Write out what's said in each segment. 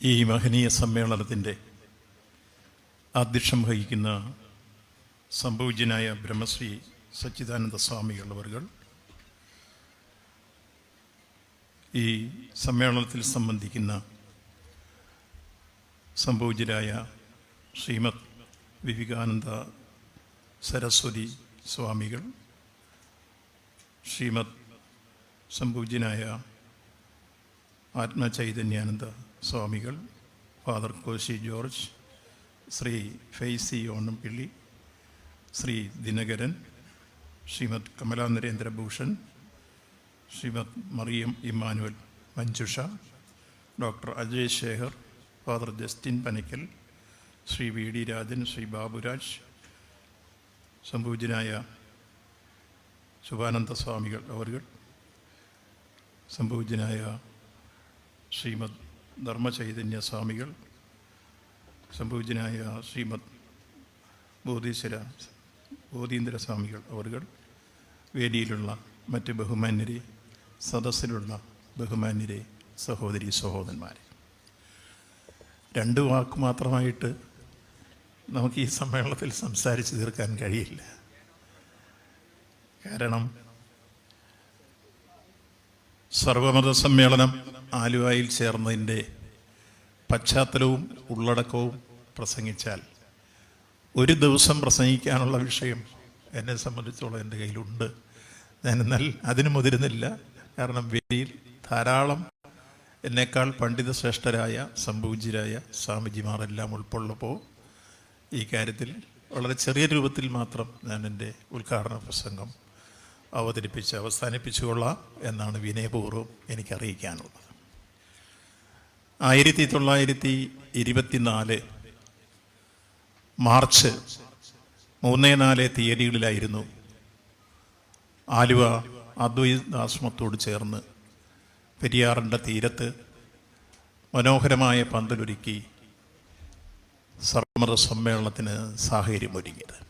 ഈ മഹനീയ സമ്മേളനത്തിന്റെ അധ്യക്ഷം വഹിക്കുന്ന സംഭവജനായ ബ്രഹ്മശ്രീ സച്ചിദാനന്ദ സ്വാമിയുള്ളവർകൾ ഈ സമ്മേളനത്തിൽ സംബന്ധിക്കുന്ന സംഭവജരായ ശ്രീമത് വിവേകാനന്ദ സരസ്വതി സ്വാമികൾ ശ്രീമത് സംഭൂജനായ ആത്മചൈതന്യാനന്ദ സ്വാമികൾ father Koshy George Shri Faizy Onampilly Shri Dinakaran Shrimad Kamala Narendrabhushan Shrimad Mariyam Emmanuel Manjusha doctor Ajay Shekhar father Justin Panickal Shri V D Rajan Shri Baburaj സംഭൂജനായ Subhananda സ്വാമികൾ അവർ സംഭൂജനായ ശ്രീമദ് ധർമ്മചൈതന്യ സ്വാമികൾ സംപൂജ്യനായ ശ്രീമദ് ബോധീശ്വര ബോധീന്ദ്ര സ്വാമികൾ അവർകൾ വേദിയിലുള്ള മറ്റ് ബഹുമാന്യരെ സദസ്സിലുള്ള ബഹുമാന്യരെ സഹോദരി സഹോദരന്മാരെ. രണ്ട് വാക്ക് മാത്രമായിട്ട് നമുക്ക് ഈ സമ്മേളനത്തിൽ സംസാരിച്ച് തീർക്കാൻ കഴിയില്ല. കാരണം സർവമത സമ്മേളനം ആലുവായിൽ ചേർന്നതിന്റെ പശ്ചാത്തലവും ഉള്ളടക്കവും പ്രസംഗിച്ചാൽ ഒരു ദിവസം പ്രസംഗിക്കാനുള്ള വിഷയം എന്നെ സംബന്ധിച്ചോളം എന്റെ കയ്യിലുണ്ട്. ഞാൻ എന്നാൽ അതിനു മുതിരുന്നില്ല. കാരണം വേദിയിൽ ധാരാളം എന്നേക്കാൾ പണ്ഡിത ശ്രേഷ്ഠരായ സംഭൂജ്യരായ സ്വാമിജിമാരെല്ലാം ഉൾക്കൊള്ളപ്പോൾ ഈ കാര്യത്തിൽ വളരെ ചെറിയ രൂപത്തിൽ മാത്രം ഞാൻ എന്റെ ഉദ്ഘാടന പ്രസംഗം അവതരിപ്പിച്ച് അവസാനിപ്പിച്ചുകൊള്ളാം എന്നാണ് വിനയപൂർവം എനിക്ക് അറിയിക്കാനുള്ളത് ആയിരത്തി തൊള്ളായിരത്തി ഇരുപത്തിനാല് മാർച്ച് മൂന്ന് നാല് തീയതികളിലായിരുന്നു ആലുവ അദ്വൈതാശ്രമത്തോട് ചേർന്ന് പെരിയാറിന്റെ തീരത്ത് മനോഹരമായ പന്തലൊരുക്കി സർവമത സമ്മേളനത്തിന് സാഹചര്യമൊരുങ്ങിയത്.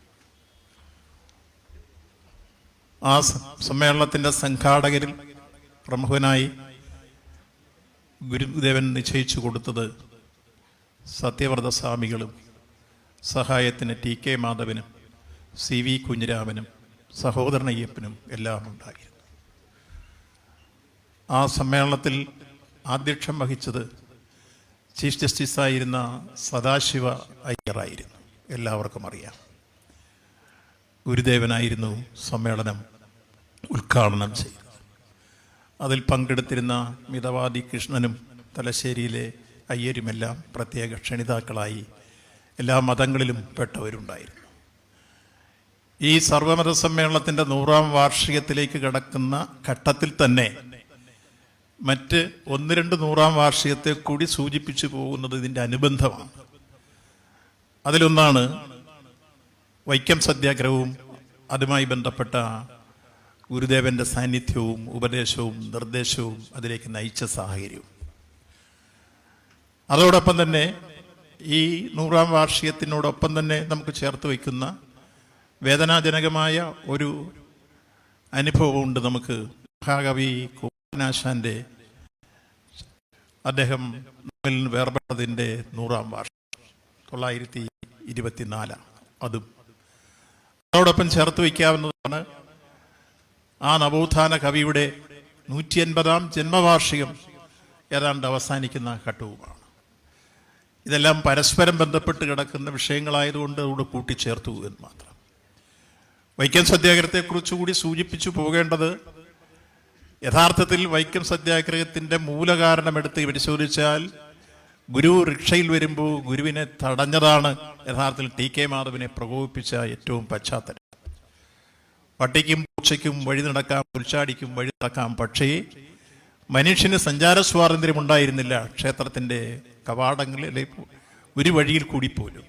ആ സമ്മേളനത്തിന്റെ സംഘാടകരിൽ പ്രമുഖനായി ഗുരുദേവൻ നിശ്ചയിച്ചു കൊടുത്തത് സത്യവ്രത സ്വാമികളും സഹായത്തിന് ടി കെ മാധവനും സി വി കുഞ്ഞിരാമനും സഹോദരൻ അയ്യപ്പനും എല്ലാം ഉണ്ടായിരുന്നു. ആ സമ്മേളനത്തിൽ ആധ്യക്ഷം വഹിച്ചത് ചീഫ് ജസ്റ്റിസായിരുന്ന സദാശിവ അയ്യറായിരുന്നു. എല്ലാവർക്കും അറിയാം. ഗുരുദേവനായിരുന്നു സമ്മേളനം ഉദ്ഘാടനം ചെയ്തു അതിൽ പങ്കെടുത്തിരുന്ന മിതവാദി കൃഷ്ണനും തലശ്ശേരിയിലെ അയ്യരുമെല്ലാം പ്രത്യേക ക്ഷണിതാക്കളായി എല്ലാ മതങ്ങളിലും പെട്ടവരുണ്ടായിരുന്നു. ഈ സർവമത സമ്മേളനത്തിന്റെ നൂറാം വാർഷികത്തിലേക്ക് കടക്കുന്ന ഘട്ടത്തിൽ തന്നെ മറ്റ് ഒന്ന് രണ്ട് നൂറാം വാർഷികത്തെ കൂടി സൂചിപ്പിച്ചു പോകുന്നത് ഇതിന്റെ അനുബന്ധമാണ്. അതിലൊന്നാണ് വൈക്കം സത്യാഗ്രഹവും അതുമായി ബന്ധപ്പെട്ട ഗുരുദേവന്റെ സാന്നിധ്യവും ഉപദേശവും നിർദ്ദേശവും അതിലേക്ക് നയിച്ച സാഹചര്യവും. അതോടൊപ്പം തന്നെ ഈ നൂറാം വാർഷികത്തിനോടൊപ്പം തന്നെ നമുക്ക് ചേർത്ത് വയ്ക്കുന്ന വേദനാജനകമായ ഒരു അനുഭവമുണ്ട് നമുക്ക് മഹാകവി കുമാരനാശാന്റെ അദ്ദേഹം നമ്മിൽ വേർപെട്ടതിന്റെ നൂറാം വാർഷികം. തൊള്ളായിരത്തി ഇരുപത്തിനാലാണ് അതും അതോടൊപ്പം ചേർത്ത് വയ്ക്കാവുന്നതാണ് ആ നവോത്ഥാന കവിയുടെ നൂറ്റി അൻപതാം ജന്മവാർഷികം ഏതാണ്ട് അവസാനിക്കുന്ന ഘട്ടവുമാണ്. ഇതെല്ലാം പരസ്പരം ബന്ധപ്പെട്ട് കിടക്കുന്ന വിഷയങ്ങളായതുകൊണ്ട് അതുകൂടെ കൂട്ടിച്ചേർത്തു എന്ന് മാത്രം. വൈക്കം സത്യാഗ്രഹത്തെക്കുറിച്ച് കൂടി സൂചിപ്പിച്ചു പോകേണ്ടത് യഥാർത്ഥത്തിൽ വൈക്കം സത്യാഗ്രഹത്തിന്റെ മൂലകാരണമെടുത്ത് പരിശോധിച്ചാൽ ഗുരു റിക്ഷയിൽ വരുമ്പോൾ ഗുരുവിനെ തടഞ്ഞതാണ്. യഥാർത്ഥത്തിൽ ടി കെ മാധവനെ പ്രകോപിപ്പിച്ച ഏറ്റവും പശ്ചാത്തലം. പട്ടിക്കും പൂച്ചയ്ക്കും വഴി നടക്കാം പുൽച്ചാടിക്കും വഴി നടക്കാം. പക്ഷേ മനുഷ്യന് സഞ്ചാര സ്വാതന്ത്ര്യം ഉണ്ടായിരുന്നില്ല. ക്ഷേത്രത്തിന്റെ കവാടങ്ങളിൽ ഒരു വഴിയിൽ കൂടി പോലും.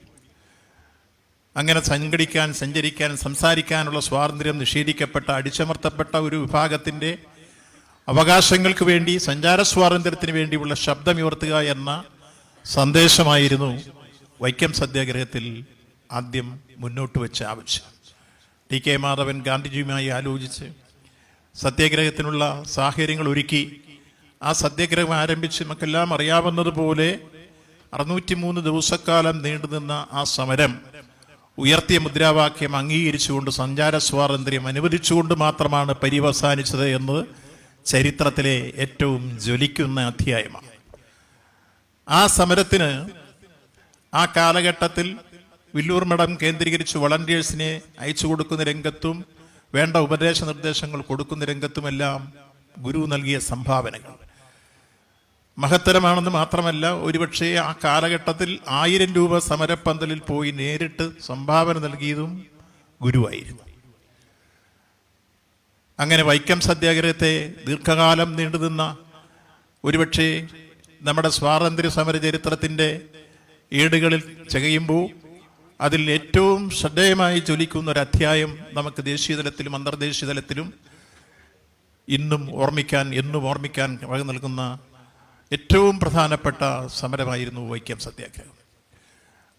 അങ്ങനെ സംഘടിക്കാൻ സഞ്ചരിക്കാൻ സംസാരിക്കാനുള്ള സ്വാതന്ത്ര്യം നിഷേധിക്കപ്പെട്ട അടിച്ചമർത്തപ്പെട്ട ഒരു വിഭാഗത്തിന്റെ അവകാശങ്ങൾക്ക് വേണ്ടി സഞ്ചാര സ്വാതന്ത്ര്യത്തിന് വേണ്ടിയുള്ള ശബ്ദമുയർത്തുക എന്ന സന്ദേശമായിരുന്നു വൈക്കം സത്യാഗ്രഹത്തിൽ ആദ്യം മുന്നോട്ട് വെച്ച ആവശ്യം. ടി കെ മാധവൻ ഗാന്ധിജിയുമായി ആലോചിച്ച് സത്യാഗ്രഹത്തിനുള്ള സാഹചര്യങ്ങൾ ഒരുക്കി. ആ സത്യാഗ്രഹം ആരംഭിച്ച് നമുക്കെല്ലാം അറിയാവുന്നതുപോലെ അറുന്നൂറ്റി മൂന്ന് ദിവസക്കാലം നീണ്ടുനിന്ന ആ സമരം ഉയർത്തിയ മുദ്രാവാക്യം അംഗീകരിച്ചുകൊണ്ട് സഞ്ചാര സ്വാതന്ത്ര്യം അനുവദിച്ചുകൊണ്ട് മാത്രമാണ് പര്യവസാനിച്ചത് എന്നത് ചരിത്രത്തിലെ ഏറ്റവും ജ്വലിക്കുന്ന അധ്യായമാണ്. ആ സമരത്തിന് ആ കാലഘട്ടത്തിൽ വില്ലൂർ മഠം കേന്ദ്രീകരിച്ച് വളണ്ടിയേഴ്സിനെ അയച്ചു കൊടുക്കുന്ന രംഗത്തും വേണ്ട ഉപദേശ നിർദ്ദേശങ്ങൾ കൊടുക്കുന്ന രംഗത്തുമെല്ലാം ഗുരു നൽകിയ സംഭാവനകൾ. മഹത്തരമാണെന്ന് മാത്രമല്ല ഒരുപക്ഷെ ആ കാലഘട്ടത്തിൽ ആയിരം രൂപ സമരപ്പന്തലിൽ പോയി നേരിട്ട് സംഭാവന നൽകിയതും ഗുരുവായിരുന്നു. അങ്ങനെ വൈക്കം സത്യാഗ്രഹത്തെ ദീർഘകാലം നീണ്ടുനിന്ന ഒരുപക്ഷെ നമ്മുടെ സ്വാതന്ത്ര്യ സമര ചരിത്രത്തിന്റെ ഏടുകളിൽ ചകയുമ്പോൾ അതിൽ ഏറ്റവും ശ്രദ്ധേയമായി ജ്വലിക്കുന്ന ഒരു അധ്യായം നമുക്ക് ദേശീയ തലത്തിലും അന്തർദേശീയ തലത്തിലും ഇന്നും ഓർമ്മിക്കാൻ എന്നും ഓർമ്മിക്കാൻ വക നൽകുന്ന ഏറ്റവും പ്രധാനപ്പെട്ട സമരമായിരുന്നു വൈക്കം സത്യാഗ്രഹം.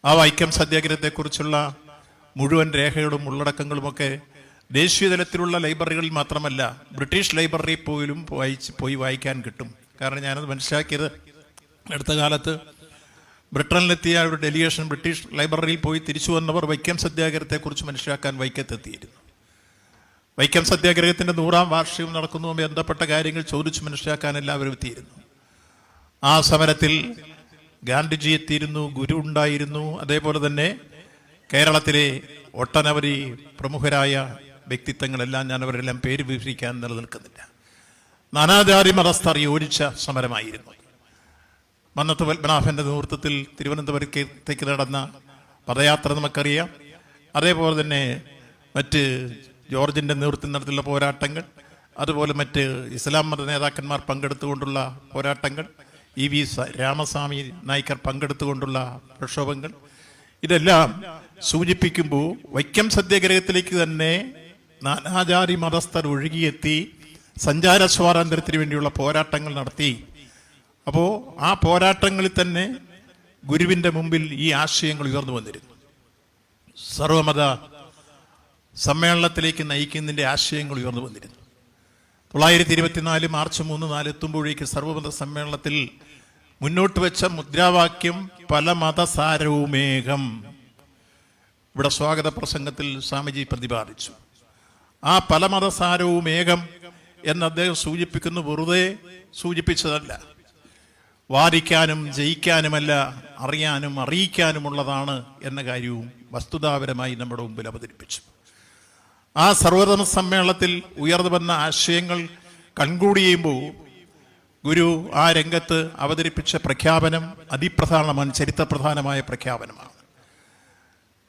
ആ വൈക്കം സത്യാഗ്രഹത്തെക്കുറിച്ചുള്ള മുഴുവൻ രേഖകളും ഉള്ളടക്കങ്ങളുമൊക്കെ ദേശീയ തലത്തിലുള്ള ലൈബ്രറികളിൽ മാത്രമല്ല ബ്രിട്ടീഷ് ലൈബ്രറി പോലും വായിച്ച് പോയി വായിക്കാൻ കിട്ടും. കാരണം ഞാനത് മനസ്സിലാക്കിയത് അടുത്ത കാലത്ത് ബ്രിട്ടനിലെത്തിയ ഒരു ഡെലിഗേഷൻ ബ്രിട്ടീഷ് ലൈബ്രറിയിൽ പോയി തിരിച്ചു വന്നവർ വൈക്കം സത്യാഗ്രഹത്തെക്കുറിച്ച് മനസ്സിലാക്കാൻ വൈക്കത്തെത്തിയിരുന്നു. വൈക്കം സത്യാഗ്രഹത്തിന്റെ നൂറാം വാർഷികം നടക്കുന്നു ബന്ധപ്പെട്ട കാര്യങ്ങൾ ചോദിച്ചു മനസ്സിലാക്കാൻ എല്ലാവരും എത്തിയിരുന്നു. ആ സമരത്തിൽ ഗാന്ധിജി എത്തിയിരുന്നു ഗുരു ഉണ്ടായിരുന്നു. അതേപോലെ തന്നെ കേരളത്തിലെ ഒട്ടനവധി പ്രമുഖരായ വ്യക്തിത്വങ്ങളെല്ലാം ഞാൻ അവരെല്ലാം പേര് വിവരിക്കാൻ നിലനിൽക്കുന്നില്ല. നാനാജാതി മതസ്ഥർ യോജിച്ച സമരമായിരുന്നു. മന്നത്ത് പത്മനാഭന്റെ നേതൃത്വത്തിൽ തിരുവനന്തപുരത്തേക്ക് നടന്ന പദയാത്ര നമുക്കറിയാം. അതേപോലെ തന്നെ മറ്റ് ജോർജിന്റെ നേതൃത്വം നടത്തിയുള്ള പോരാട്ടങ്ങൾ അതുപോലെ മറ്റ് ഇസ്ലാം മത നേതാക്കന്മാർ പങ്കെടുത്തുകൊണ്ടുള്ള പോരാട്ടങ്ങൾ ഇ വി രാമസ്വാമി നായിക്കർ പങ്കെടുത്തുകൊണ്ടുള്ള പ്രക്ഷോഭങ്ങൾ. ഇതെല്ലാം സൂചിപ്പിക്കുമ്പോൾ വൈക്കം സത്യാഗ്രഹത്തിലേക്ക് തന്നെ നാനാജാതി മതസ്ഥർ ഒഴുകിയെത്തി സഞ്ചാര സ്വാതന്ത്ര്യത്തിന് വേണ്ടിയുള്ള പോരാട്ടങ്ങൾ നടത്തി. അപ്പോൾ ആ പോരാട്ടങ്ങളിൽ തന്നെ ഗുരുവിന്റെ മുമ്പിൽ ഈ ആശയങ്ങൾ ഉയർന്നു വന്നിരുന്നു. സർവമത സമ്മേളനത്തിലേക്ക് നയിക്കുന്നതിന്റെ ആശയങ്ങൾ ഉയർന്നു വന്നിരുന്നു. തൊള്ളായിരത്തി ഇരുപത്തിനാല് മാർച്ച് മൂന്ന് നാല് എത്തുമ്പോഴേക്ക് സർവമത സമ്മേളനത്തിൽ മുന്നോട്ട് വെച്ച മുദ്രാവാക്യം പല മതസാരവുമേകം ഇവിടെ സ്വാഗത പ്രസംഗത്തിൽ സ്വാമിജി പ്രതിപാദിച്ചു. ആ പല മതസാരവും ഏകം എന്ന് അദ്ദേഹം സൂചിപ്പിക്കുന്നു വെറുതെ സൂചിപ്പിച്ചതല്ല. വാദിക്കാനും ജയിക്കാനുമല്ല അറിയാനും അറിയിക്കാനുമുള്ളതാണ് എന്ന കാര്യവും വസ്തുതാപരമായി നമ്മുടെ മുമ്പിൽ അവതരിപ്പിച്ചു. ആ സർവധർമ്മ സമ്മേളനത്തിൽ ഉയർന്നു വന്ന ആശയങ്ങൾ കൺക്ലൂഡ് ചെയ്യുമ്പോൾ ഗുരു ആ രംഗത്ത് അവതരിപ്പിച്ച പ്രഖ്യാപനം അതിപ്രധാനമാണ് ചരിത്രപ്രധാനമായ പ്രഖ്യാപനമാണ്.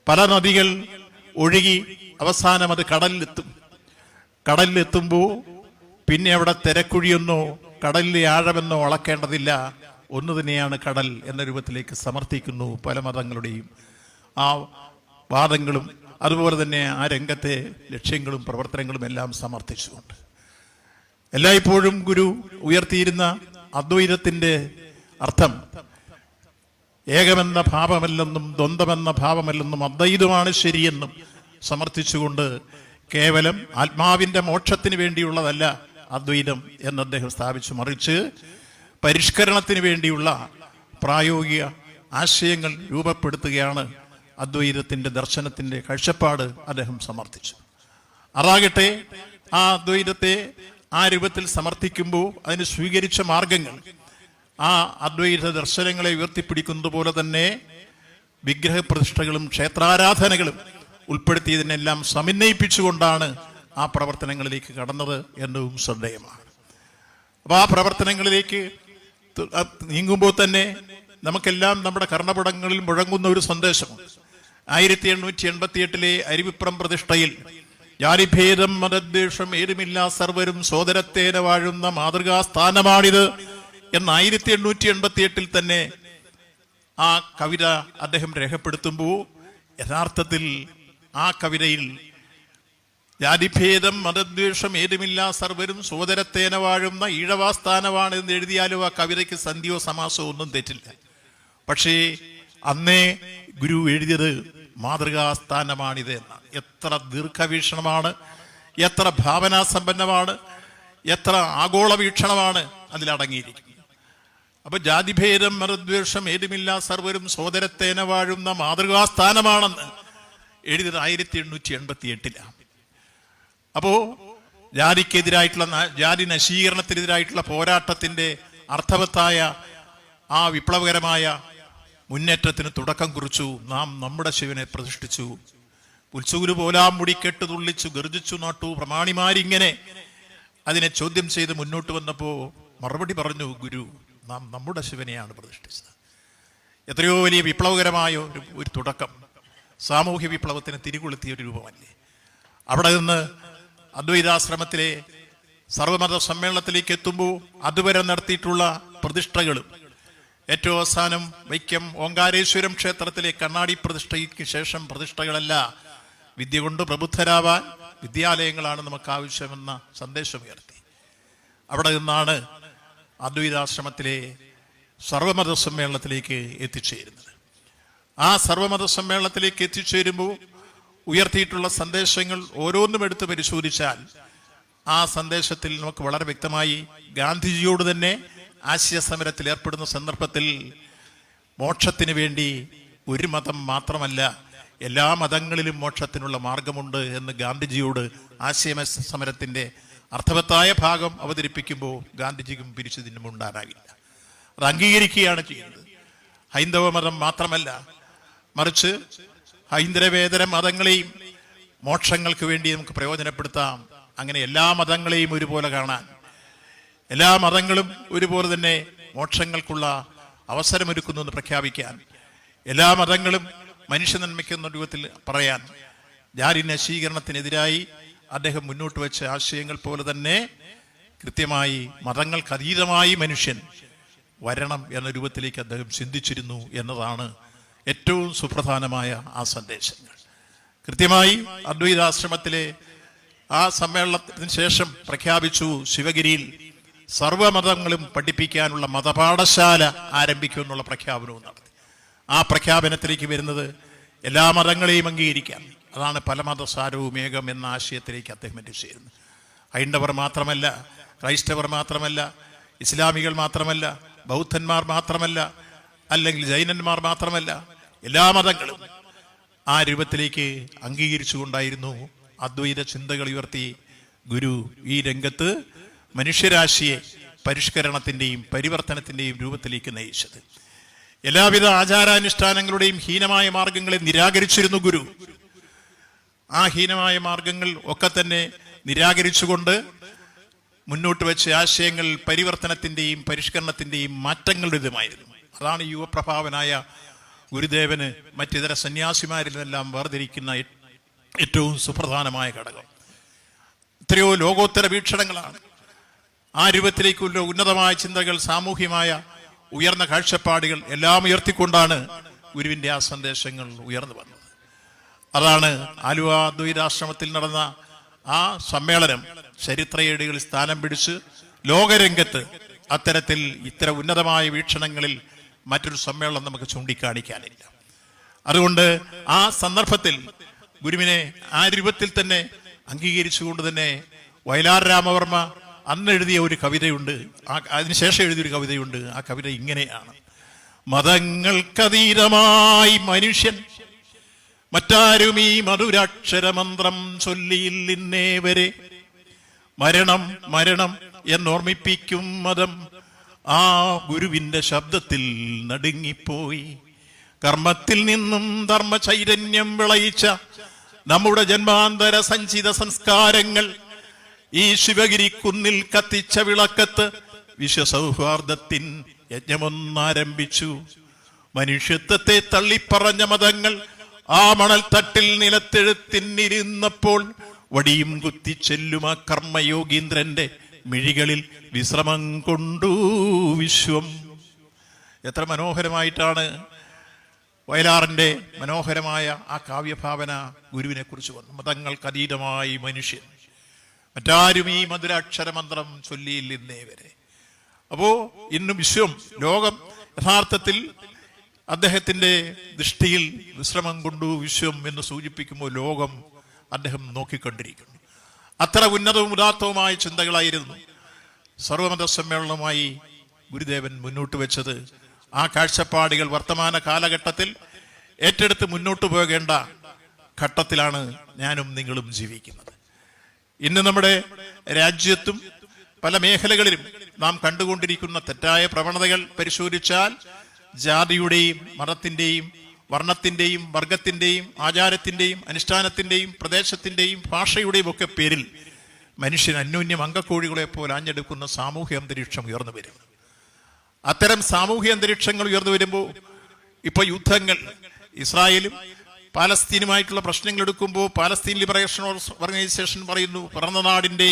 പല നദികൾ ഒഴുകി അവസാനം അത് കടലിലെത്തും. കടലിലെത്തുമ്പോൾ പിന്നെ അവിടെ തിരക്കുഴിയെന്നോ കടലിലെ ആഴമെന്നോ അളക്കേണ്ടതില്ല. ഒന്ന് തന്നെയാണ് കടൽ എന്ന രൂപത്തിലേക്ക് സമർത്ഥിക്കുന്നു പല മതങ്ങളുടെയും. ആ വാദങ്ങളും അതുപോലെ തന്നെ ആ രംഗത്തെ ലക്ഷ്യങ്ങളും പ്രവർത്തനങ്ങളും എല്ലാം സമർത്ഥിച്ചുകൊണ്ട്. എല്ലായ്പ്പോഴും ഗുരു ഉയർത്തിയിരുന്ന അദ്വൈതത്തിന്റെ അർത്ഥം ഏകമെന്ന ഭാവമല്ലെന്നും ദ്വന്ദ്വമെന്ന ഭാവമല്ലെന്നും അദ്വൈതമാണ് ശരിയെന്നും സമർത്ഥിച്ചുകൊണ്ട് കേവലം ആത്മാവിന്റെ മോക്ഷത്തിന് വേണ്ടിയുള്ളതല്ല അദ്വൈതം എന്ന് അദ്ദേഹം സ്ഥാപിച്ചു മറിച്ച് പരിഷ്കരണത്തിന് വേണ്ടിയുള്ള പ്രായോഗിക ആശയങ്ങൾ രൂപപ്പെടുത്തുകയാണ് അദ്വൈതത്തിന്റെ ദർശനത്തിന്റെ കാഴ്ചപ്പാട് അദ്ദേഹം സമർത്ഥിച്ചു. അതാകട്ടെ ആ അദ്വൈതത്തെ ആ രൂപത്തിൽ സമർത്ഥിക്കുമ്പോൾ അതിന് സ്വീകരിച്ച മാർഗങ്ങൾ ആ അദ്വൈത ദർശനങ്ങളെ ഉയർത്തിപ്പിടിക്കുന്നത് പോലെ തന്നെ വിഗ്രഹപ്രതിഷ്ഠകളും ക്ഷേത്രാരാധനകളും ഉൾപ്പെടുത്തിയതിനെല്ലാം സമന്വയിപ്പിച്ചുകൊണ്ടാണ് ആ പ്രവർത്തനങ്ങളിലേക്ക് കടന്നത് എന്നതും ശ്രദ്ധേയമാണ്. അപ്പോൾ ആ പ്രവർത്തനങ്ങളിലേക്ക് നീങ്ങുമ്പോൾ തന്നെ നമുക്കെല്ലാം നമ്മുടെ കർണപടങ്ങളിൽ മുഴങ്ങുന്ന ഒരു സന്ദേശമുണ്ട്. ആയിരത്തി എണ്ണൂറ്റി എൺപത്തി എട്ടിലെ അരിവിപ്രം പ്രതിഷ്ഠയിൽ ജാതിഭേദം മതദ്വേഷം ഏതുമില്ല സർവരും സോദരത്തേന വാഴുന്ന മാതൃകാ സ്ഥാനമാണിത് എന്ന് ആയിരത്തി എണ്ണൂറ്റി എൺപത്തി എട്ടിൽ തന്നെ ആ കവിത അദ്ദേഹം രേഖപ്പെടുത്തുമ്പോൾ യഥാർത്ഥത്തിൽ ആ കവിതയിൽ ജാതിഭേദം മതദ്വേഷം ഏതുമില്ല സർവരും സോദരത്തേന വാഴുന്ന ഈഴവാസ്ഥാനമാണ് എന്ന് എഴുതിയാലും ആ കവിതയ്ക്ക് സന്ധിയോ സമാസോ ഒന്നും തെറ്റില്ല. പക്ഷേ അന്നേ ഗുരു എഴുതിയത് മാതൃകാസ്ഥാനമാണിത് എന്നാണ്. എത്ര ദീർഘവീക്ഷണമാണ് എത്ര ഭാവനാസമ്പന്നമാണ് എത്ര ആഗോള വീക്ഷണമാണ് അതിലടങ്ങിയിരിക്കുന്നത്. അപ്പൊ ജാതിഭേദം മതദ്വേഷം ഏതുമില്ല സർവരും സോദരത്തേന വാഴുന്ന മാതൃകാസ്ഥാനമാണെന്ന് എഴുതിയത് ആയിരത്തി എണ്ണൂറ്റി എൺപത്തി എട്ടിലാണ് അപ്പോ ജാതിക്കെതിരായിട്ടുള്ള ജാതി നശീകരണത്തിനെതിരായിട്ടുള്ള പോരാട്ടത്തിന്റെ അർത്ഥവത്തായ ആ വിപ്ലവകരമായ മുന്നേറ്റത്തിന് തുടക്കം കുറിച്ചു. നാം നമ്മുടെ ശിവനെ പ്രതിഷ്ഠിച്ചു. പുൽച്ചൂര് പോലാം മുടിക്കെട്ട് തുള്ളിച്ചു ഗർജിച്ചു നാട്ടു. പ്രമാണിമാരിങ്ങനെ അതിനെ ചോദ്യം ചെയ്ത് മുന്നോട്ട് വന്നപ്പോ മറുപടി പറഞ്ഞു ഗുരു നാം നമ്മുടെ ശിവനെയാണ് പ്രതിഷ്ഠിച്ചത്. എത്രയോ വലിയ വിപ്ലവകരമായ ഒരു ഒരു തുടക്കം. സാമൂഹ്യ വിപ്ലവത്തിന് തിരികൊളുത്തിയ ഒരു രൂപമല്ലേ? അവിടെ നിന്ന് അദ്വൈതാശ്രമത്തിലെ സർവമത സമ്മേളനത്തിലേക്ക് എത്തുമ്പോൾ അതുവരെ നടത്തിയിട്ടുള്ള പ്രതിഷ്ഠകളും. ഏറ്റവും അവസാനം വൈക്കം ഓങ്കാരേശ്വരം ക്ഷേത്രത്തിലെ കണ്ണാടി പ്രതിഷ്ഠയ്ക്ക് ശേഷം പ്രതിഷ്ഠകളല്ല. വിദ്യ കൊണ്ട് പ്രബുദ്ധരാവാൻ വിദ്യാലയങ്ങളാണ് നമുക്ക് ആവശ്യമെന്ന സന്ദേശമുയർത്തി. അവിടെ നിന്നാണ് അദ്വൈതാശ്രമത്തിലെ സർവമത സമ്മേളനത്തിലേക്ക് എത്തിച്ചേരുന്നത്. ആ സർവമത സമ്മേളനത്തിലേക്ക് എത്തിച്ചേരുമ്പോൾ ഉയർത്തിയിട്ടുള്ള സന്ദേശങ്ങൾ ഓരോന്നും എടുത്ത് പരിശോധിച്ചാൽ ആ സന്ദേശത്തിൽ നമുക്ക് വളരെ വ്യക്തമായി ഗാന്ധിജിയോട് തന്നെ ആശയ സമരത്തിൽ ഏർപ്പെടുന്ന സന്ദർഭത്തിൽ മോക്ഷത്തിന് വേണ്ടി ഒരു മതം മാത്രമല്ല എല്ലാ മതങ്ങളിലും മോക്ഷത്തിനുള്ള മാർഗമുണ്ട് എന്ന് ഗാന്ധിജിയോട് ആശയ സമരത്തിന്റെ അർത്ഥവത്തായ ഭാഗം അവതരിപ്പിക്കുമ്പോൾ ഗാന്ധിജിക്കും പിരിച്ചതിനും ഉണ്ടാകില്ല അത് അംഗീകരിക്കുകയാണ് ചെയ്യുന്നത്. ഹൈന്ദവ മതം മാത്രമല്ല മറിച്ച് ഹൈന്ദവേതര മതങ്ങളെയും മോക്ഷങ്ങൾക്ക് വേണ്ടി നമുക്ക് പ്രയോജനപ്പെടുത്താം. അങ്ങനെ എല്ലാ മതങ്ങളെയും ഒരുപോലെ കാണാൻ. എല്ലാ മതങ്ങളും ഒരുപോലെ തന്നെ മോക്ഷങ്ങൾക്കുള്ള അവസരമൊരുക്കുന്നു എന്ന് പ്രഖ്യാപിക്കാൻ. എല്ലാ മതങ്ങളും മനുഷ്യ നന്മയ്ക്കുന്ന രൂപത്തിൽ പറയാൻ. ജാതി നശീകരണത്തിനെതിരായി അദ്ദേഹം മുന്നോട്ട് വെച്ച ആശയങ്ങൾ പോലെ തന്നെ കൃത്യമായി മതങ്ങൾക്കതീതമായി മനുഷ്യൻ വരണം എന്ന രൂപത്തിലേക്ക് അദ്ദേഹം ചിന്തിച്ചിരുന്നു എന്നതാണ് ഏറ്റവും സുപ്രധാനമായ ആ സന്ദേശങ്ങൾ. കൃത്യമായി അദ്വൈതാശ്രമത്തിലെ ആ സമ്മേളനത്തിന് ശേഷം പ്രഖ്യാപിച്ചു ശിവഗിരിയിൽ സർവമതങ്ങളും പഠിപ്പിക്കാനുള്ള മതപാഠശാല ആരംഭിക്കും എന്നുള്ള പ്രഖ്യാപനവും നടത്തി. ആ പ്രഖ്യാപനത്തിലേക്ക് വരുന്നത് എല്ലാ മതങ്ങളെയും അംഗീകരിക്കാം. അതാണ് പല മതസാരവും ഏകം എന്ന ആശയത്തിലേക്ക് അദ്ദേഹം എത്തിച്ചേരുന്നത് ഹൈന്ദവർ മാത്രമല്ല ക്രൈസ്തവർ മാത്രമല്ല ഇസ്ലാമികൾ മാത്രമല്ല ബൗദ്ധന്മാർ മാത്രമല്ല അല്ലെങ്കിൽ ജൈനന്മാർ മാത്രമല്ല എല്ലാ മതങ്ങളും ആ രൂപത്തിലേക്ക് അംഗീകരിച്ചുകൊണ്ടായിരുന്നു അദ്വൈത ചിന്തകൾ ഉയർത്തി ഗുരു ഈ രംഗത്ത് മനുഷ്യരാശിയെ പരിഷ്കരണത്തിന്റെയും പരിവർത്തനത്തിന്റെയും രൂപത്തിലേക്ക് നയിച്ചത്. എല്ലാവിധ ആചാരാനുഷ്ഠാനങ്ങളുടെയും ഹീനമായ മാർഗങ്ങളെ നിരാകരിച്ചിരുന്നു ഗുരു. ആ ഹീനമായ മാർഗങ്ങൾ ഒക്കെ തന്നെ നിരാകരിച്ചുകൊണ്ട് മുന്നോട്ട് വെച്ച ആശയങ്ങൾ പരിവർത്തനത്തിന്റെയും പരിഷ്കരണത്തിന്റെയും മാറ്റങ്ങളുടേതുമായിരുന്നു. അതാണ് യുവപ്രഭാവനായ ഗുരുദേവന് മറ്റിതര സന്യാസിമാരിൽ നിന്നെല്ലാം വേർതിരിക്കുന്ന ഏറ്റവും സുപ്രധാനമായ ഘടകം. എത്രയോ ലോകോത്തര വീക്ഷണങ്ങളാണ്. ആ രൂപത്തിലേക്കുള്ള ഉന്നതമായ ചിന്തകൾ സാമൂഹ്യമായ ഉയർന്ന കാഴ്ചപ്പാടുകൾ എല്ലാം ഉയർത്തിക്കൊണ്ടാണ് ഗുരുവിന്റെ ആ സന്ദേശങ്ങൾ ഉയർന്നു വന്നത്. അതാണ് ആലുവ ദ്വൈതാശ്രമത്തിൽ നടന്ന ആ സമ്മേളനം ചരിത്രയേടുകളിൽ സ്ഥാനം പിടിച്ച് ലോകരംഗത്ത് അത്തരത്തിൽ ഇത്തരം ഉന്നതമായ വീക്ഷണങ്ങളിൽ മറ്റൊരു സമ്മേളനം നമുക്ക് ചൂണ്ടിക്കാണിക്കാനില്ല. അതുകൊണ്ട് ആ സന്ദർഭത്തിൽ ഗുരുവിനെ ആ രൂപത്തിൽ തന്നെ അംഗീകരിച്ചുകൊണ്ട് തന്നെ വയലാർ രാമവർമ്മ അന്ന് എഴുതിയ ഒരു കവിതയുണ്ട്. ആ അതിനുശേഷം എഴുതിയ ഒരു കവിതയുണ്ട്. ആ കവിത ഇങ്ങനെയാണ്. മതങ്ങൾക്കതീതമായി മനുഷ്യൻ മറ്റാരും ഈ മധുരാക്ഷരമന്ത്രം ചൊല്ലിയില്ലിന്നേ വരെ മരണം മരണം എന്നോർമ്മിപ്പിക്കും മതം. ആ ഗുരുവിന്റെ ശബ്ദത്തിൽ നടുങ്ങിപ്പോയി. കർമ്മത്തിൽ നിന്നും ധർമ്മചൈതന്യം വിളയിച്ച നമ്മുടെ ജന്മാന്തര സഞ്ചിത സംസ്കാരങ്ങൾ ഈ ശിവഗിരി കുന്നിൽ കത്തിച്ച വിളക്കത്ത് വിശ്വസൗഹാർദ്ദത്തിൻ യജ്ഞമൊന്നാരംഭിച്ചു. മനുഷ്യത്വത്തെ തള്ളിപ്പറഞ്ഞ മതങ്ങൾ ആ മണൽത്തട്ടിൽ നിലത്തെഴുത്തിന്നിരുന്നപ്പോൾ വടിയും കുത്തിച്ചെല്ലുമാ കർമ്മയോഗീന്ദ്രന്റെ മിഴികളിൽ വിശ്രമം കൊണ്ടു വിശ്വം. എത്ര മനോഹരമായിട്ടാണ് വയലാറിന്റെ മനോഹരമായ ആ കാവ്യഭാവന ഗുരുവിനെ കുറിച്ച് വന്നു മതങ്ങൾക്കതീതമായി മനുഷ്യൻ. മറ്റാരും ഈ മധുരാക്ഷരമന്ത്രം ചൊല്ലിയില്ലെന്നേ വരെ. അപ്പോ ഇന്ന് വിശ്വം ലോകം യഥാർത്ഥത്തിൽ അദ്ദേഹത്തിന്റെ ദൃഷ്ടിയിൽ വിശ്രമം കൊണ്ടു വിശ്വം എന്ന് സൂചിപ്പിക്കുമ്പോൾ ലോകം അദ്ദേഹം നോക്കിക്കൊണ്ടിരിക്കുന്നു. അത്ര ഉന്നതവും ഉദാത്തവുമായ ചിന്തകളായിരുന്നു. സർവമത സമ്മേളനമായി ഗുരുദേവൻ മുന്നോട്ട് വെച്ചത്. ആ കാഴ്ചപ്പാടുകൾ വർത്തമാന കാലഘട്ടത്തിൽ ഏറ്റെടുത്ത് മുന്നോട്ട് പോകേണ്ട ഘട്ടത്തിലാണ് ഞാനും നിങ്ങളും ജീവിക്കുന്നത്. ഇന്ന് നമ്മുടെ രാജ്യത്തും പല മേഖലകളിലും നാം കണ്ടുകൊണ്ടിരിക്കുന്ന തെറ്റായ പ്രവണതകൾ പരിശോധിച്ചാൽ ജാതിയുടെയും മതത്തിന്റെയും വർണത്തിന്റെയും വർഗത്തിന്റെയും ആചാരത്തിന്റെയും അനുഷ്ഠാനത്തിന്റെയും പ്രദേശത്തിന്റെയും ഭാഷയുടെയും ഒക്കെ പേരിൽ മനുഷ്യൻ അന്യോന്യം അങ്കക്കോഴികളെ പോലെ ആഞ്ഞെടുക്കുന്ന സാമൂഹ്യ അന്തരീക്ഷം ഉയർന്നു വരും. അത്തരം സാമൂഹ്യ അന്തരീക്ഷങ്ങൾ ഉയർന്നു വരുമ്പോൾ ഇപ്പൊ യുദ്ധങ്ങൾ ഇസ്രായേലും പാലസ്തീനുമായിട്ടുള്ള പ്രശ്നങ്ങൾ എടുക്കുമ്പോൾ പാലസ്തീൻ ലിബറേഷൻ ഓർഗനൈസേഷൻ പറയുന്നു പിറന്ന നാടിന്റെ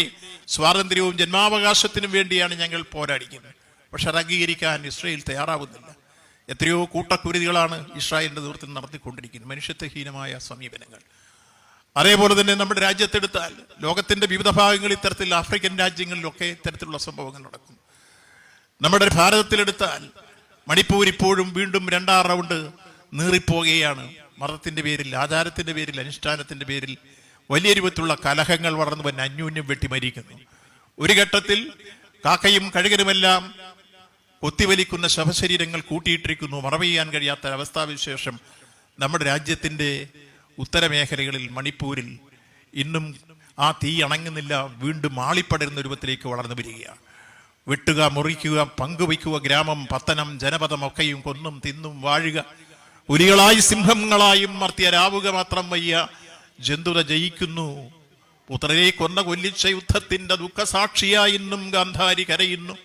സ്വാതന്ത്ര്യവും ജന്മാവകാശത്തിനും വേണ്ടിയാണ് ഞങ്ങൾ പോരാടിക്കുന്നത്. പക്ഷെ അത് അംഗീകരിക്കാൻ ഇസ്രയേൽ തയ്യാറാവുന്നില്ല. എത്രയോ കൂട്ടക്കുരുതികളാണ് ഇസ്രായേലിന്റെ നേതൃത്വം നടത്തിക്കൊണ്ടിരിക്കുന്നത്. മനുഷ്യത്വഹീനമായ സമീപനങ്ങൾ. അതേപോലെ തന്നെ നമ്മുടെ രാജ്യത്തെടുത്താൽ ലോകത്തിന്റെ വിവിധ ഭാഗങ്ങളിൽ ഇത്തരത്തിൽ ആഫ്രിക്കൻ രാജ്യങ്ങളിലൊക്കെ ഇത്തരത്തിലുള്ള സംഭവങ്ങൾ നടക്കും. നമ്മുടെ ഭാരതത്തിലെടുത്താൽ മണിപ്പൂർ ഇപ്പോഴും വീണ്ടും രണ്ടാം റൗണ്ട് നീറിപ്പോകുകയാണ്. മതത്തിന്റെ പേരിൽ ആചാരത്തിന്റെ പേരിൽ അനുഷ്ഠാനത്തിന്റെ പേരിൽ വലിയ രൂപത്തിലുള്ള കലഹങ്ങൾ വളർന്നു വന്ന് അന്യോന്യം വെട്ടിമരിക്കുന്നു. ഒരു ഘട്ടത്തിൽ കാക്കയും കഴുകനുമെല്ലാം കൊത്തിവലിക്കുന്ന ശവശരീരങ്ങൾ കൂട്ടിയിട്ടിരിക്കുന്നു. മറവ് ചെയ്യാൻ കഴിയാത്ത അവസ്ഥാവിശേഷം നമ്മുടെ രാജ്യത്തിന്റെ ഉത്തരമേഖലകളിൽ മണിപ്പൂരിൽ ഇന്നും ആ തീ അണങ്ങുന്നില്ല. വീണ്ടും ആളിപ്പടരുന്ന രൂപത്തിലേക്ക് വളർന്നു വരികയാണ്. വെട്ടുക മുറിക്കുക പങ്കുവയ്ക്കുക ഗ്രാമം പത്തനം ജനപദം ഒക്കെയും കൊന്നും തിന്നും വാഴുക. പുലികളായി സിംഹങ്ങളായും മർത്യരാവുക മാത്രം വയ്യ. ജന്തുത ജയിക്കുന്നു. പുത്രരെ കൊന്ന കൊല്ലിച്ച യുദ്ധത്തിന്റെ ദുഃഖസാക്ഷിയായി ഇന്നും ഗാന്ധാരി കരയുന്നു.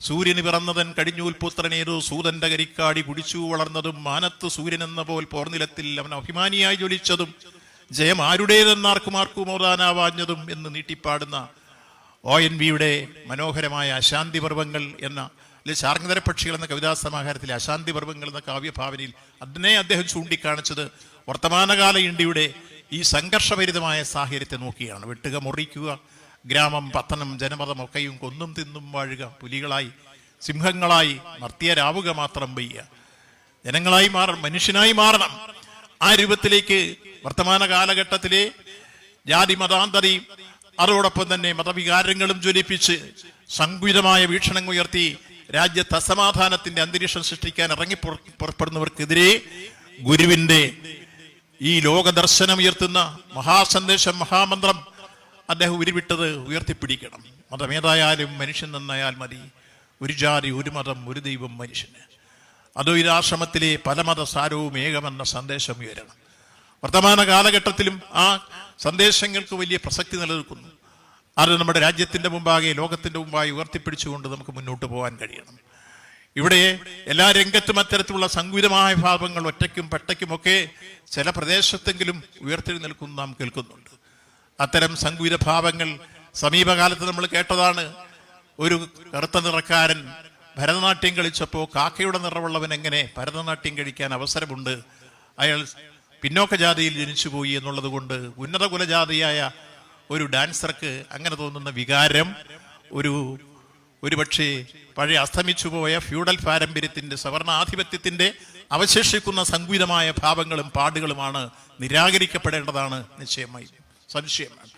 സൂര്യന് പിറന്നതൻ കടിഞ്ഞൂൽ പുത്രനേതോ സൂതന്റെ കരിക്കാടി കുടിച്ചു വളർന്നതും മാനത്ത് സൂര്യൻ എന്ന പോൽ പോർനിലത്തിൽ അവൻ അഭിമാനിയായി ജ്വലിച്ചതും ജയം ആരുടേതെന്നാർക്കും ആർക്കും ഓതാനാവാഞ്ഞതും എന്ന് നീട്ടിപ്പാടുന്ന ഒ എൻ വിയുടെ മനോഹരമായ അശാന്തി പർവങ്ങൾ എന്ന അല്ലെ പക്ഷികൾ എന്ന കവിതാ സമാഹാരത്തിലെ അശാന്തി പർവങ്ങൾ എന്ന കാവ്യഭാവനയിൽ അതിനെ അദ്ദേഹം ചൂണ്ടിക്കാണിച്ചത് വർത്തമാനകാല ഇന്ത്യയുടെ ഈ സംഘർഷഭരിതമായ സാഹചര്യത്തെ നോക്കിയാണ്. വെട്ടുക മുറിക്കുക ഗ്രാമം പത്തനം ജനമതം ഒക്കെയും കൊന്നും തിന്നും വാഴുക. പുലികളായി സിംഹങ്ങളായി മർത്തിയരാവുക മാത്രം വയ്യ. ജനങ്ങളായി മാറണം മനുഷ്യനായി മാറണം. ആ രൂപത്തിലേക്ക് വർത്തമാന കാലഘട്ടത്തിലെ ജാതി മതാന്തരി അതോടൊപ്പം തന്നെ മതവികാരങ്ങളും ജ്വലിപ്പിച്ച് സങ്കുചിതമായ വീക്ഷണം ഉയർത്തി രാജ്യത്ത് അസമാധാനത്തിന്റെ അന്തരീക്ഷം സൃഷ്ടിക്കാൻ ഇറങ്ങി പുറപ്പെടുന്നവർക്കെതിരെ ഗുരുവിന്റെ ഈ ലോകദർശനം ഉയർത്തുന്ന മഹാസന്ദേശം മഹാമന്ത്രം അദ്ദേഹം ഉരുവിട്ടത് ഉയർത്തിപ്പിടിക്കണം. മതമേതായാലും മനുഷ്യൻ നന്നായാൽ മതി. ഒരു ജാതി ഒരു മതം ഒരു ദൈവം മനുഷ്യന്. അദ്വൈതാശ്രമത്തിലെ പലമത സാരവും ഏകമെന്ന സന്ദേശം ഉയരണം. വർത്തമാന കാലഘട്ടത്തിലും ആ സന്ദേശങ്ങൾക്ക് വലിയ പ്രസക്തി നിലനിൽക്കുന്നു. അത് നമ്മുടെ രാജ്യത്തിന്റെ മുമ്പാകെ ലോകത്തിന്റെ മുമ്പായി ഉയർത്തിപ്പിടിച്ചുകൊണ്ട് നമുക്ക് മുന്നോട്ട് പോകാൻ കഴിയണം. ഇവിടെ എല്ലാ രംഗത്തും അത്തരത്തിലുള്ള സംഗീതമായ ഭാവങ്ങൾ ഒറ്റയ്ക്കും പട്ടയ്ക്കുമൊക്കെ ചില പ്രദേശത്തെങ്കിലും ഉയർത്തി ഉയർത്തെഴുന്നേൽക്കുന്നു നാം കേൾക്കുന്നുണ്ട്. അത്തരം സംഗീതഭാവങ്ങൾ സമീപകാലത്ത് നമ്മൾ കേട്ടതാണ്. ഒരു കറുത്ത നിറക്കാരൻ ഭരതനാട്യം കളിച്ചപ്പോൾ കാക്കയുടെ നിറവുള്ളവൻ എങ്ങനെ ഭരതനാട്യം കഴിക്കാൻ അവസരമുണ്ട്? അയാൾ പിന്നോക്ക ജാതിയിൽ ജനിച്ചുപോയി എന്നുള്ളത് കൊണ്ട് ഉന്നത കുലജാതിയായ ഒരു ഡാൻസർക്ക് അങ്ങനെ തോന്നുന്ന വികാരം ഒരു ഒരുപക്ഷെ പഴയ അസ്തമിച്ചു പോയ ഫ്യൂഡൽ പാരമ്പര്യത്തിന്റെ സവർണാധിപത്യത്തിന്റെ അവശേഷിക്കുന്ന സംഗീതമായ ഭാവങ്ങളും പാടുകളുമാണ് നിരാകരിക്കപ്പെടേണ്ടതാണ് നിശ്ചയമായി. സംശയമാണ്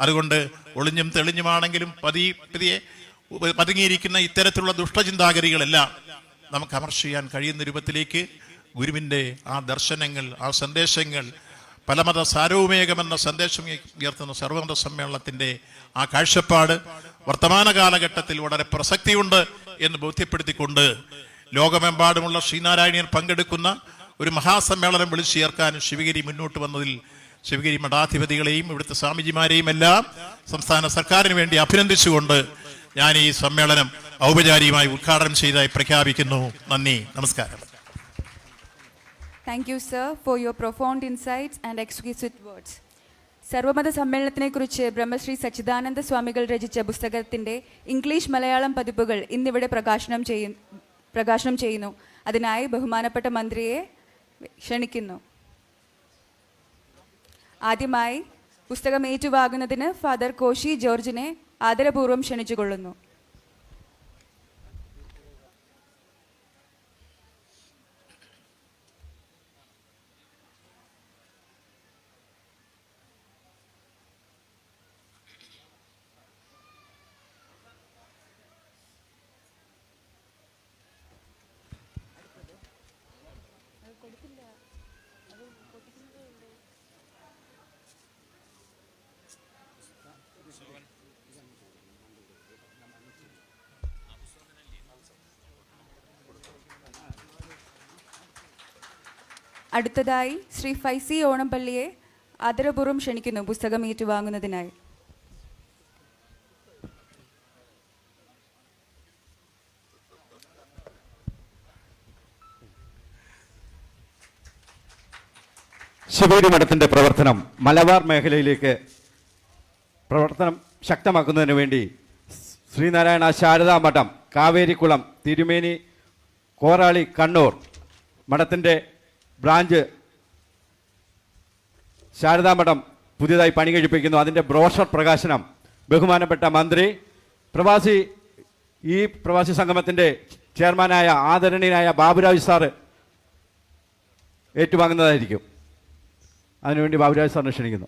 അതുകൊണ്ട് ഒളിഞ്ഞും തെളിഞ്ഞുമാണെങ്കിലും പതി പതിയെ പതുങ്ങിയിരിക്കുന്ന ഇത്തരത്തിലുള്ള ദുഷ്ടചിന്താഗതികളെല്ലാം നമുക്ക് അമർച്ച ചെയ്യാൻ കഴിയുന്ന രൂപത്തിലേക്ക് ഗുരുവിന്റെ ആ ദർശനങ്ങൾ ആ സന്ദേശങ്ങൾ പലമത സാരവുമേകമെന്ന സന്ദേശം ഉയർത്തുന്ന സർവമത സമ്മേളനത്തിന്റെ ആ കാഴ്ചപ്പാട് വർത്തമാന കാലഘട്ടത്തിൽ വളരെ പ്രസക്തിയുണ്ട് എന്ന് ബോധ്യപ്പെടുത്തിക്കൊണ്ട് ലോകമെമ്പാടുമുള്ള ശ്രീനാരായണീയർ പങ്കെടുക്കുന്ന ഒരു മഹാസമ്മേളനം വിളിച്ചു ചേർക്കാൻ ശിവഗിരി മുന്നോട്ട് വന്നതിൽ ശിവഗിരി മഠാധിപതികളെയും ഇവിടുത്തെ സ്വാമിജിമാരെയും എല്ലാം സംസ്ഥാന സർക്കാരിന് വേണ്ടി അഭിനന്ദിച്ചുകൊണ്ട് ഞാൻ ഈ സമ്മേളനം ഔപചാരികമായി ഉദ്ഘാടനം ചെയ്തതായി പ്രഖ്യാപിക്കുന്നു. നന്ദി. നമസ്കാരം. Thank you sir for your profound insights and exquisite words സർവമത സമ്മേളനത്തിനെക്കുറിച്ച് ബ്രഹ്മശ്രീ സച്ചിദാനന്ദ സ്വാമികൾ രചിച്ച പുസ്തകത്തിന്റെ ഇംഗ്ലീഷ് മലയാളം പതിപ്പുകൾ ഇന്നിവിടെ പ്രകാശനം ചെയ്യും പ്രകാശനം ചെയ്യുന്നു. അതിനായി ബഹുമാനപ്പെട്ട മന്ത്രിയെ ക്ഷണിക്കുന്നു. ആദ്യമായി പുസ്തകം ഏറ്റുവാങ്ങുന്നതിന് ഫാദർ കോശി ജോർജിനെ ആദരപൂർവം ക്ഷണിച്ചുകൊള്ളുന്നു. അടുത്തതായി ശ്രീ ഫൈസി ഓണംപള്ളിയെ ആദരപൂർവം ക്ഷണിക്കുന്നു പുസ്തകം ഏറ്റുവാങ്ങുന്നതിനായി. ശിവഗിരി മഠത്തിന്റെ പ്രവർത്തനം മലബാർ മേഖലയിലേക്ക് പ്രവർത്തനം ശക്തമാക്കുന്നതിന് വേണ്ടി ശ്രീനാരായണ ശാരദാ മഠം കാവേരിക്കുളം തിരുമേനി കോറാളി കണ്ണൂർ മഠത്തിന്റെ ബ്രാഞ്ച് ശാരദാ മഠം പുതിയതായി പണി കഴിപ്പിക്കുന്നു. അതിന്റെ ബ്രോഷർ പ്രകാശനം. ബഹുമാനപ്പെട്ട മന്ത്രി പ്രവാസി ഈ പ്രവാസി സംഗമത്തിന്റെ ചെയർമാനായ ആദരണീയനായ ബാബുരാജ് സാറ് ഏറ്റുവാങ്ങുന്നതായിരിക്കും. അതിനുവേണ്ടി ബാബുരാജ് സാറിനെ ക്ഷണിക്കുന്നു.